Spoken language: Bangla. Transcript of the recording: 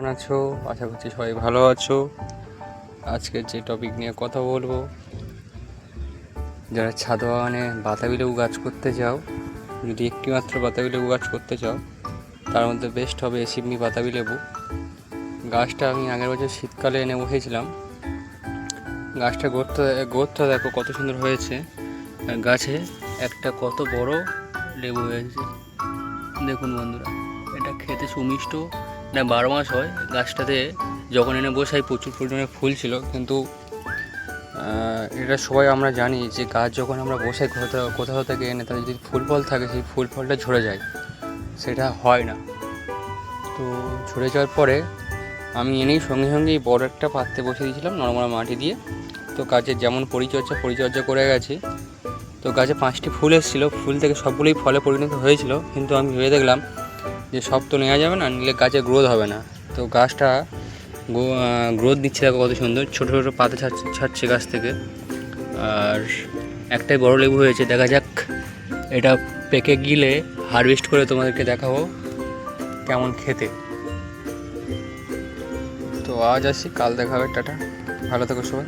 কেমন আছো? আশা করছি সবাই ভালো আছো। আজকে যে টপিক নিয়ে কথা বলব, যারা ছাদ বাগানে বাতাবি লেবু গাছ করতে চাও, যদি একটিমাত্র বাতাবি লেবু গাছ করতে চাও, তার মধ্যে বেস্ট হবে সিমনি বাতাবি লেবু গাছটা আমি আগের বছর শীতকালে এনে বসেছিলাম। গাছটা গোত্র গোত্র দেখো কত সুন্দর হয়েছে। গাছে একটা কত বড় লেবু হয়েছে। দেখুন বন্ধুরা, এটা খেতে সুমিষ্ট না, বারো মাস হয়। গাছটাতে যখন এনে বসাই, প্রচুর পরিমাণে ফুল ছিল। কিন্তু এটা সবাই আমরা জানি যে গাছ যখন আমরা বসাই, কোথাও কোথাও থেকে এনে তাদের যদি ফুল ফল থাকে, সেই ফুল ফলটা ঝরে যায়। সেটা হয় না। তো ঝরে যাওয়ার পরে আমি এনেই সঙ্গে সঙ্গেই বড় একটা পাত্রে বসে দিয়েছিলাম, নর্মাল মাটি দিয়ে। তো গাছের যেমন পরিচর্যা পরিচর্যা করে গেছি। তো গাছে পাঁচটি ফুল এসেছিল। ফুল থেকে সবগুলোই ফলে পরিণত হয়েছিল। কিন্তু আমি ভেবে দেখলাম যে সব তো নেওয়া যাবে না, নিলে গাছে গ্রোথ হবে না। তো গাছটা গ্রোথ দিচ্ছে দেখো কত সুন্দর, ছোটো ছোটো পাতা ছাড়ছে ছাড়ছে গাছ থেকে। আর একটাই বড় লেবু হয়েছে, দেখা যাক, এটা পেকে গিলে হারভেস্ট করে তোমাদেরকে দেখাবো কেমন খেতে। তো আজ আসি, কাল দেখা হবে, টাটা। ভালো থেকো সবাই।